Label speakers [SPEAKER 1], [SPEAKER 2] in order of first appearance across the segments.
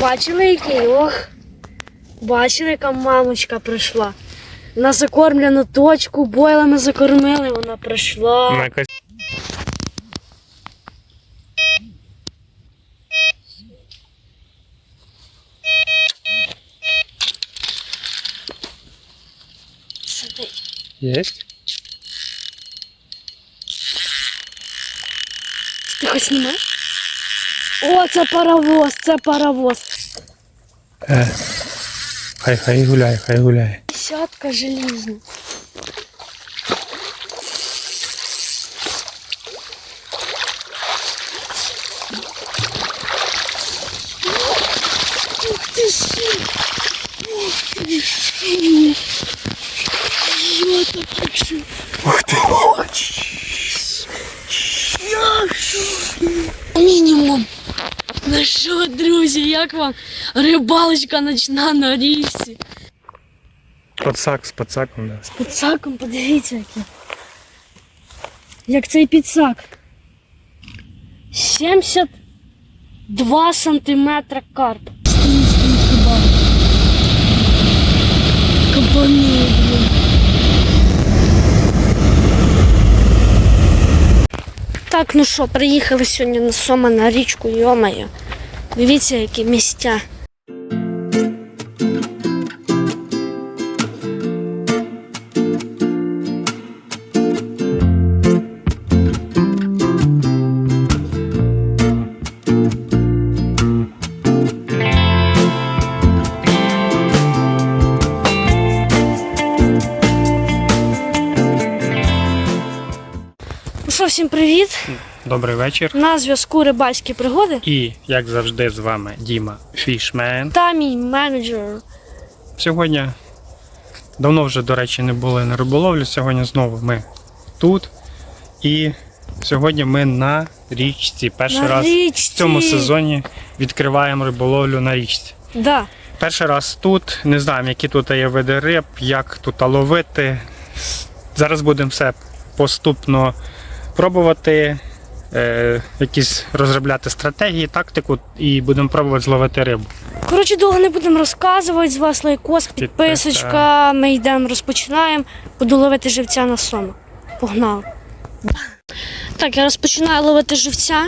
[SPEAKER 1] Бачили який? Ох. Бачили, яка мамочка прийшла. На закормлену точку, бойлами закормили, вона прийшла. Сидить.
[SPEAKER 2] є?
[SPEAKER 1] Ти хоч знімаєш? О, це паровоз, це паровоз.
[SPEAKER 2] Е. Хай хай гуляє, хай гуляє.
[SPEAKER 1] Десятка желізна. Ух ти ж! Ух ти ж! Я так хочу.
[SPEAKER 2] Ух ти.
[SPEAKER 1] Мінімум. Ну що, друзі, як вам рибалочка ночна на річці?
[SPEAKER 2] Пацак з пацаком, да.
[SPEAKER 1] З підсаком подивіться який. Як цей підсак. 72 сантиметра карп. Стоїть, стоїть хіба. Кабани. Так, ну що, приїхали сьогодні на Сома на річку, йомаю. Дивіться, які місця. Ну всім привіт!
[SPEAKER 2] Добрий вечір.
[SPEAKER 1] На зв'язку рибальські пригоди
[SPEAKER 2] І, як завжди, з вами Діма Фішмен.
[SPEAKER 1] та мій менеджер.
[SPEAKER 2] Сьогодні давно вже, до речі, не були на риболовлі. Сьогодні знову ми тут. І сьогодні ми на річці. Перший
[SPEAKER 1] На
[SPEAKER 2] раз
[SPEAKER 1] річці.
[SPEAKER 2] в цьому сезоні відкриваємо риболовлю на річці.
[SPEAKER 1] Да.
[SPEAKER 2] Перший раз тут, не знаємо, які тут є види риб, як тут ловити. Зараз будемо все поступно пробувати, е, якісь розробляти стратегії, тактику і будемо пробувати зловити рибу.
[SPEAKER 1] Коротше, довго не будемо розказувати. З вас лайкос, підписочка. Ми йдемо, розпочинаємо. Буду ловити живця на сома. Погнали. Так, я розпочинаю ловити живця.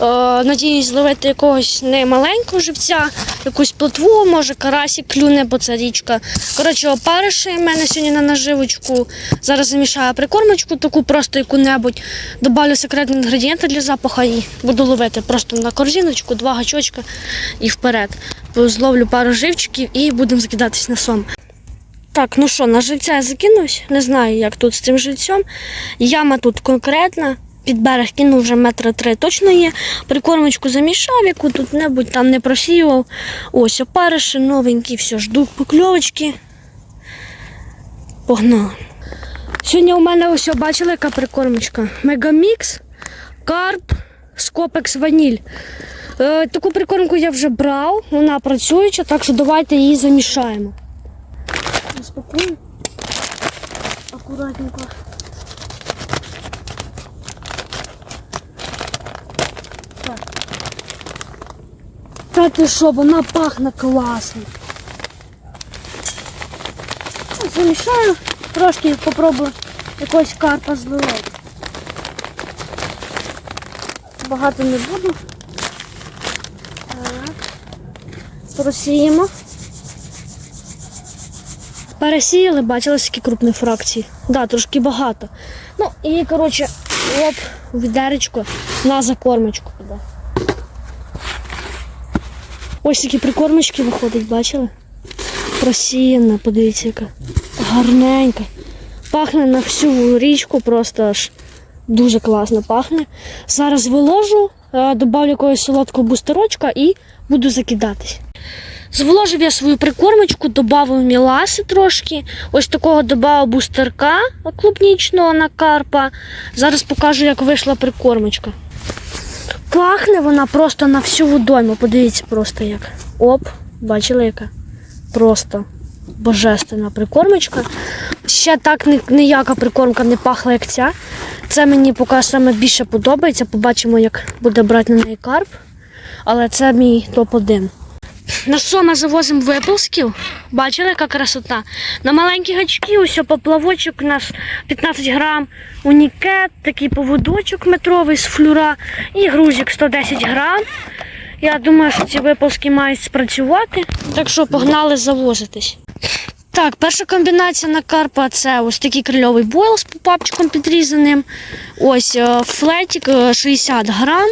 [SPEAKER 1] Е, надіюсь, зловити якогось не маленького живця, якусь плотву, може карасик клюне, бо це річка. Коротше, опариші в мене сьогодні на наживочку. Зараз замішаю прикормочку, таку просто яку-небудь. Добавлю секретні інгредієнти для запаху і буду ловити просто на корзиночку, два гачочка і вперед. Зловлю пару живчиків і будемо закидатись на сон. Так, ну що, на живця я закинусь. Не знаю, як тут з цим живцем. Яма тут конкретна. Під берег кинув вже метра три точно є. Прикормочку замішав, яку тут-небудь там не просіював. Ось опариші новенькі, все, жду покльовочки. Погнали. Сьогодні у мене ось бачили, яка прикормочка. Мегамікс, карп, скопекс ваніль. Е, таку прикормку я вже брав, вона працююча, так що давайте її замішаємо. Спокійно. Акуратненько. Та ти що, вона пахне класно. Замішаю, трошки попробую якогось карпа зловити. Багато не буду. Так. Просіємо. Пересіяли, бачили, які крупні фракції. Да, трошки багато. Ну і, коротше, оп, в відеречко на закормочку Ось такі прикормочки виходять, бачили? Просіяна, подивіться, гарненька. Пахне на всю річку, просто аж дуже класно пахне. Зараз виложу, е, добавлю якогось солодкого бустерочка і буду закидатись. Зволожив я свою прикормочку, додав міласи трошки. Ось такого додав бустерка клубнічного на карпа. Зараз покажу, як вийшла прикормочка. Пахне вона просто на всю водойму. Подивіться просто як. Оп, бачили яка? Просто божественна прикормочка. Ще так ні- ніяка прикормка не пахла, як ця. Це мені поки саме більше подобається. Побачимо, як буде брати на неї карп. Але це мій топ-1. На сома завозимо виползків. Бачили, яка красота? На маленькі гачки, ось поплавочок у нас 15 грам, унікет, такий поводочок метровий з флюра і грузик 110 грам. Я думаю, що ці виползки мають спрацювати, так що погнали завозитись. Так, перша комбінація на карпа це ось такий крильовий бойл з попапчиком підрізаним. Ось е, флетик е, 60 грам.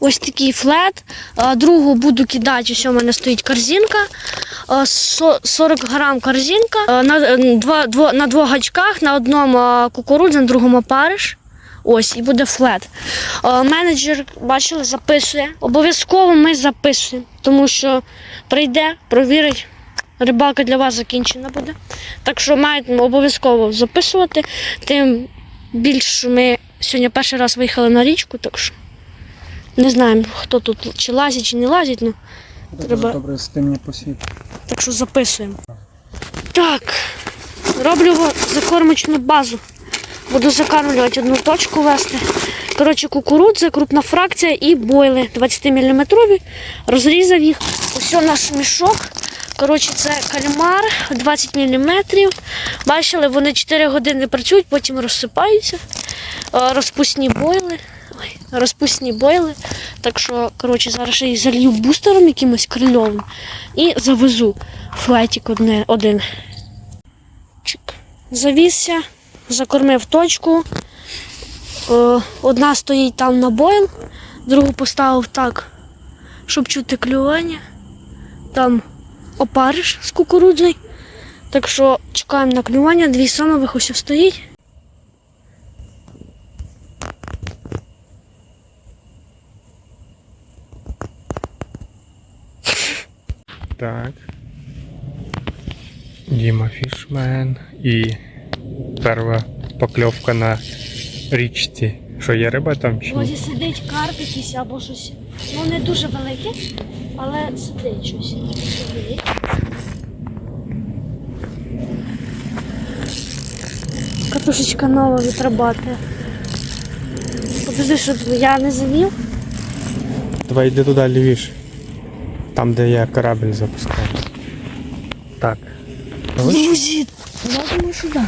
[SPEAKER 1] Ось такий флет. Е, Другу буду кидати, ось у мене стоїть корзинка. Е, 40 грам корзинка. Е, На, е, два, дво, на двох гачках, на одному е, кукурудза, на другому опариш. Ось, і буде флет. Е, Менеджер, бачили, записує. Обов'язково ми записуємо, тому що прийде, провірить. Рибалка для вас закінчена буде. Так що маєте обов'язково записувати. Тим більше ми сьогодні перший раз виїхали на річку, так що не знаємо, хто тут чи лазить, чи не лазить. Ну, Треба-
[SPEAKER 2] добре з тим не посіб.
[SPEAKER 1] так що записуємо. Так, роблю закормочну базу. Буду закармлювати одну точку вести. Коротше, кукурудза, крупна фракція і бойли 20-мм. Розрізав їх. Ось наш мішок. Коротше, це кальмар 20 мм. Бачили, вони 4 години працюють, потім розсипаються. Е, Розпусні бойли. Ой, розпусні бойли. Так що, коротше, зараз ще їх залью бустером якимось крильовим і завезу флетик одне, один. Чик. Завівся, закормив точку. Е, Одна стоїть там на бойл, другу поставив так, щоб чути клювання. Там опариш з кукурудзою. Так що чекаємо на клювання, дві самових ось стоїть.
[SPEAKER 2] Так. Діма Фішмен і перша покльовка на річці. Що є риба там чи ні?
[SPEAKER 1] Ось сидить карп якийсь або щось. Ну не дуже велике, але сидить щось. Сидить. Катушечка нова вітрабати. Подожди, що я не завів?
[SPEAKER 2] Давай йди туди лівіше. Там, де я корабль запускаю. Так.
[SPEAKER 1] Друзі, можемо сюди.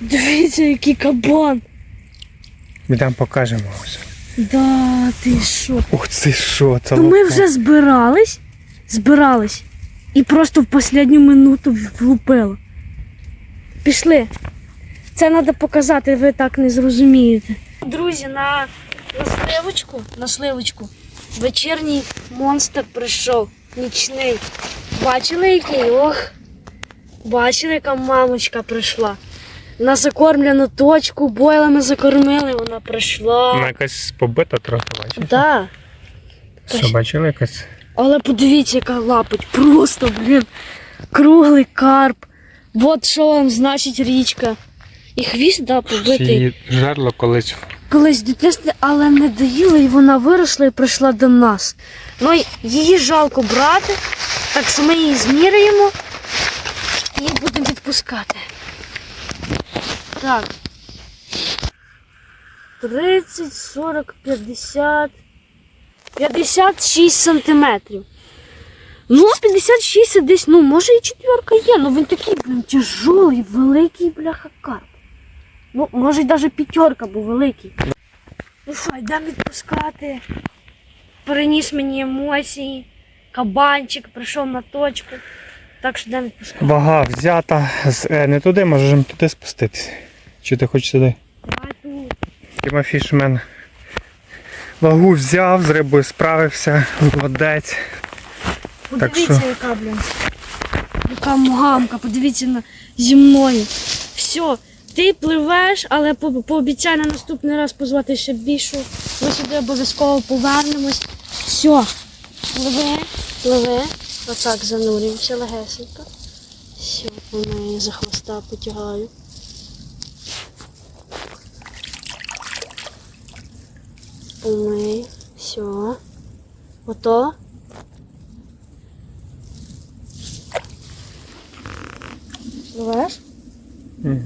[SPEAKER 1] Дивіться, який кабан.
[SPEAKER 2] Ми там покажемо ось.
[SPEAKER 1] Да, ти що?
[SPEAKER 2] Ух ти що, це
[SPEAKER 1] То ми вже збирались, збирались і просто в останню минуту влупило. Пішли. Це треба показати, ви так не зрозумієте. Друзі, на, на сливочку, на сливочку вечірній монстр прийшов, нічний. Бачили який? Ох. Бачили, яка мамочка прийшла. На закормлену точку, бойлами закормили, вона прийшла.
[SPEAKER 2] Вона якась побита трохи, бачиш?
[SPEAKER 1] Да.
[SPEAKER 2] Що, бачили якась?
[SPEAKER 1] Але подивіться, яка лапить. Просто, блін, круглий карп. От що вам значить річка. І хвіст, да, побитий.
[SPEAKER 2] Її жерло колись.
[SPEAKER 1] Колись дитинстві, але не доїли, і вона виросла і прийшла до нас. Ну, її жалко брати, так що ми її зміряємо і будемо відпускати. Так. 30, 40, 50. 56 сантиметрів. Ну, 56 десь, ну, може і четверка є, ну він такий, блін, тяжолий, великий бляха карп. Ну, може, навіть п'ятерка, бо великий. Ну що, йдемо відпускати. Переніс мені емоції. Кабанчик прийшов на точку. Так що йдемо відпускати.
[SPEAKER 2] Вага взята. З, е, не туди, можемо туди спуститися. Чи ти хочеш сюди?
[SPEAKER 1] Давай тут.
[SPEAKER 2] Вагу взяв, з рибою справився, молодець.
[SPEAKER 1] Подивіться,
[SPEAKER 2] що-
[SPEAKER 1] яка, блін. Яка мугамка, подивіться на зі мною. Все, ти пливеш, але по- пообіцяй на наступний раз позвати ще більшу. Ми сюди обов'язково повернемось. Все. Пливе, пливе. Отак занурюємося легесенько. Все, вона я за хвоста потягаю. Помий. Все. Ото. Пливеш?
[SPEAKER 2] Угу.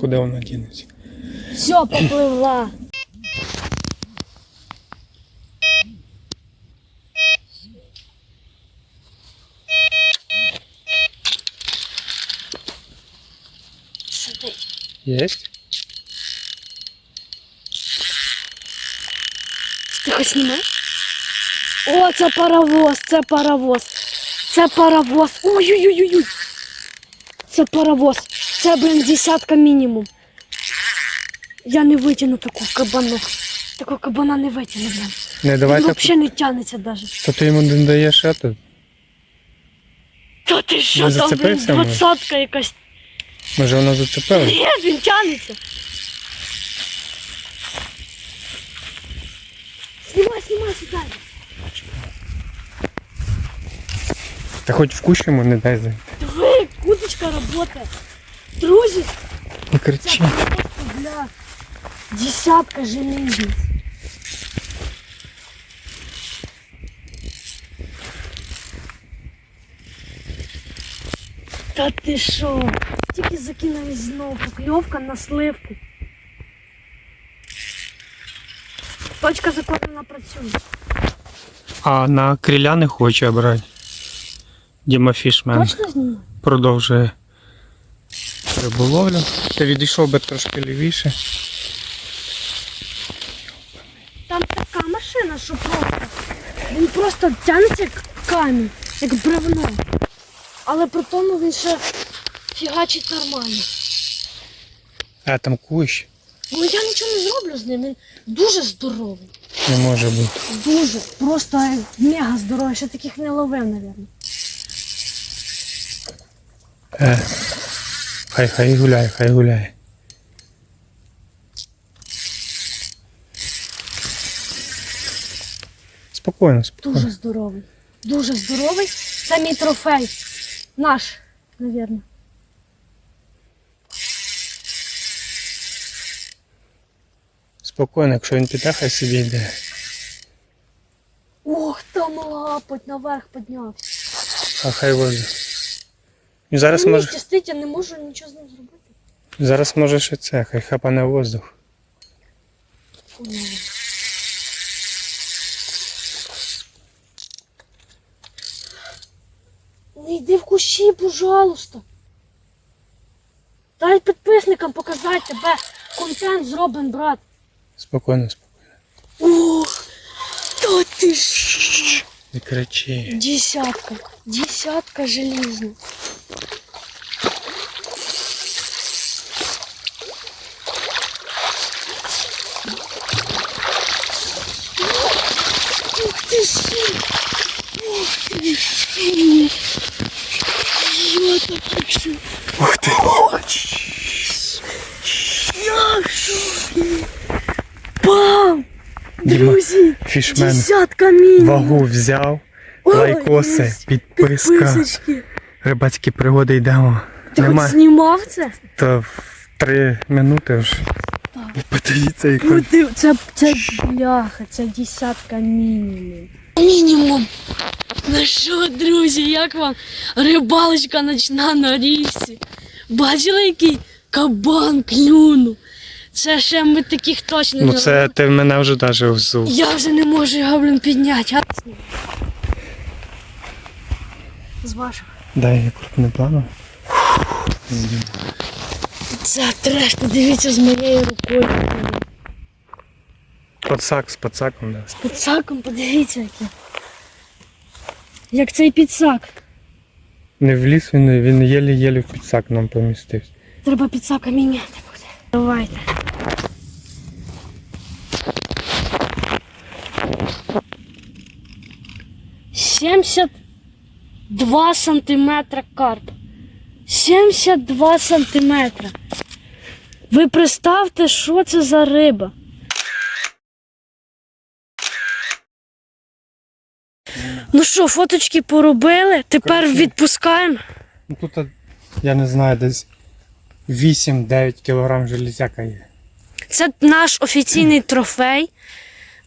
[SPEAKER 2] Куди вона дінеться?
[SPEAKER 1] Все, попливла.
[SPEAKER 2] Есть?
[SPEAKER 1] Ти хоч знімаєш? О, це паровоз, це паровоз. Це паровоз. Ой-ой-ой-ой. Це паровоз. Це, блин, десятка мінімум. Я не витягну таку кабану. Такого кабана не витягну, блин.
[SPEAKER 2] Не
[SPEAKER 1] Він
[SPEAKER 2] давайте.
[SPEAKER 1] взагалі не тягнеться навіть.
[SPEAKER 2] То ти йому не даєш ету.
[SPEAKER 1] Та ти що там, блин,
[SPEAKER 2] зацепився, може?
[SPEAKER 1] двадцятка якась.
[SPEAKER 2] Може воно зацепило?
[SPEAKER 1] Ні, він тягнеться. Знімай, знімай, сідай.
[SPEAKER 2] Та хоч в кущ йому не дай зайти.
[SPEAKER 1] Диви, куточка работає. Друзі,
[SPEAKER 2] Не
[SPEAKER 1] це
[SPEAKER 2] кричи.
[SPEAKER 1] просто для десятка железниць. Та ти що? Тільки закинули знову покльовка на сливку. Точка закладена працює.
[SPEAKER 2] А на криля не хоче брати. Діма Фішмен
[SPEAKER 1] Точно знімає?
[SPEAKER 2] Продовжує риболовлю. Ти відійшов би трошки лівіше.
[SPEAKER 1] Там така машина, що просто. Він просто тягнеться як камінь, як бревно. Але при тому він ще фігачить нормально.
[SPEAKER 2] А там кущ
[SPEAKER 1] Ну я нічого не зроблю з ним. Він дуже здоровий.
[SPEAKER 2] не може бути.
[SPEAKER 1] Дуже. Просто мега здоровий. Ще таких не ловив, мабуть.
[SPEAKER 2] Е. Хай хай гуляє, хай гуляє. Спокійно, спокійно.
[SPEAKER 1] Дуже здоровий. Дуже здоровий. Це мій трофей. Наш, мабуть.
[SPEAKER 2] Спокійно, якщо він піде, хай собі йде.
[SPEAKER 1] Ох, там лапоть наверх піднявся.
[SPEAKER 2] А хай возить. І зараз
[SPEAKER 1] Він
[SPEAKER 2] може,
[SPEAKER 1] мені я не можу нічого з ним зробити.
[SPEAKER 2] зараз може ще це, хай хапане воздух.
[SPEAKER 1] Не йди в кущі, пожалуйста. Дай підписникам показати тебе. Контент зроблений, брат.
[SPEAKER 2] Спокійно, спокійно.
[SPEAKER 1] Ох, та ти ж.
[SPEAKER 2] Не кричи.
[SPEAKER 1] Десятка. Десятка железна. Ух ти ж! Ух ти ж! Я так хочу!
[SPEAKER 2] Ух ти.
[SPEAKER 1] Я в шокі! Бам! Друзі!
[SPEAKER 2] Фішмен
[SPEAKER 1] Десятка мінімум!
[SPEAKER 2] вагу взяв,
[SPEAKER 1] Ой,
[SPEAKER 2] лайкоси, підписка. Рибацькі пригоди йдемо.
[SPEAKER 1] Ти хоч
[SPEAKER 2] Нема.
[SPEAKER 1] знімав це?
[SPEAKER 2] То в три минути вже. Подивіться, яка.
[SPEAKER 1] Ну, це, це бляха, це десятка мінімум. Мінімум. Ну що, друзі, як вам рибалочка ночна на річці? Бачили, який кабан клюнув? Це ще ми таких точно
[SPEAKER 2] Ну це
[SPEAKER 1] робили.
[SPEAKER 2] ти мене вже навіть взув.
[SPEAKER 1] Я вже не можу його, блін, підняти. А? З вашого.
[SPEAKER 2] Дай крупний плану.
[SPEAKER 1] Це треш, подивіться з моєю рукою.
[SPEAKER 2] Пацак з пацаком, да.
[SPEAKER 1] З підсаком, подивіться який. Як цей підсак.
[SPEAKER 2] Не вліз він, він єлі-єлі в підсак нам помістився.
[SPEAKER 1] Треба підсака міняти буде. Давайте. Сімдесят два сантиметра карп. 72 сантиметра. Ви представте, що це за риба. Ну що, фоточки поробили, тепер
[SPEAKER 2] Коротше.
[SPEAKER 1] відпускаємо.
[SPEAKER 2] Ну тут, я не знаю, десь 8-9 кілограм железяка є.
[SPEAKER 1] Це наш офіційний трофей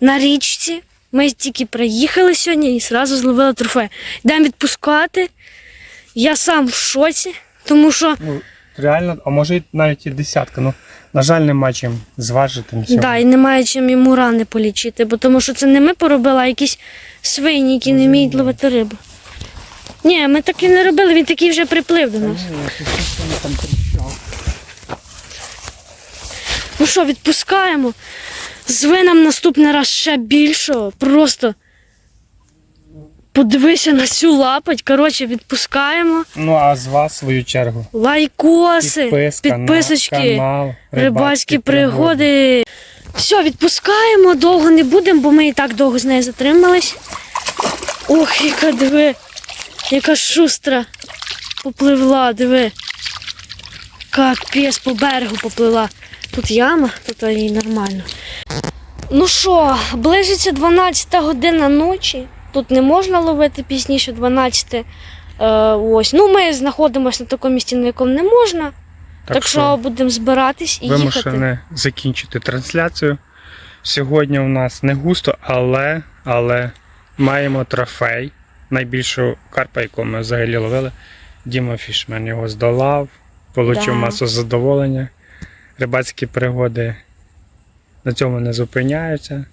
[SPEAKER 1] на річці. Ми тільки приїхали сьогодні і одразу зловили трофей. Йдемо відпускати. Я сам в шоці, тому що
[SPEAKER 2] Ну, реально, а може навіть і десятка. Ну, на жаль, нема чим зважити на сьогодні.
[SPEAKER 1] да, і немає чим йому рани полічити, бо тому що це не ми поробили, а якісь свині, які не вміють ловити рибу. Ні, ми так і не робили, він такий вже приплив до нас. Ну що, відпускаємо. Зви нам наступний раз ще більшого. Просто подивися на цю лапать. Коротше, відпускаємо.
[SPEAKER 2] Ну а з вас свою чергу.
[SPEAKER 1] Лайкоси,
[SPEAKER 2] Підписка
[SPEAKER 1] підписочки,
[SPEAKER 2] на канал
[SPEAKER 1] рибацькі пригоди. Все, відпускаємо, довго не будемо, бо ми і так довго з нею затримались. Ох, яка диви, яка шустра попливла, диви. Капець по берегу поплила. Тут яма, тут і нормально. Ну що, ближиться 12 година ночі. Тут не можна ловити пізніше 12. Е, ось. Ну, ми знаходимося на такому місці, на якому не можна. Так, що будемо збиратись і їхати.
[SPEAKER 2] вимушене закінчити трансляцію. Сьогодні у нас не густо, але, але маємо трофей. Найбільшу карпа, яку ми взагалі ловили. Діма Фішмен його здолав, отримав
[SPEAKER 1] Да.
[SPEAKER 2] масу задоволення. Рибацькі пригоди на цьому не зупиняються.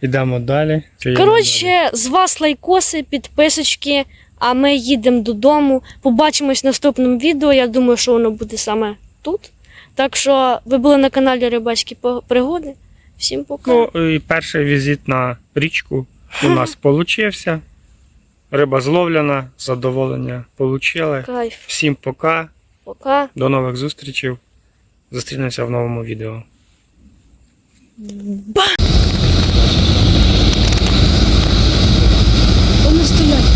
[SPEAKER 2] Йдемо далі.
[SPEAKER 1] Коротше, з вас лайкоси, підписочки, а ми їдемо додому. Побачимось в наступному відео. Я думаю, що воно буде саме тут. Так що ви були на каналі Рибацькі пригоди. Всім пока.
[SPEAKER 2] Ну і перший візит на річку у нас получився. Риба зловлена, задоволення получили.
[SPEAKER 1] Кайф.
[SPEAKER 2] Всім пока,
[SPEAKER 1] Пока.
[SPEAKER 2] до нових зустрічей. Зустрінемося в новому відео.
[SPEAKER 1] Ба! не.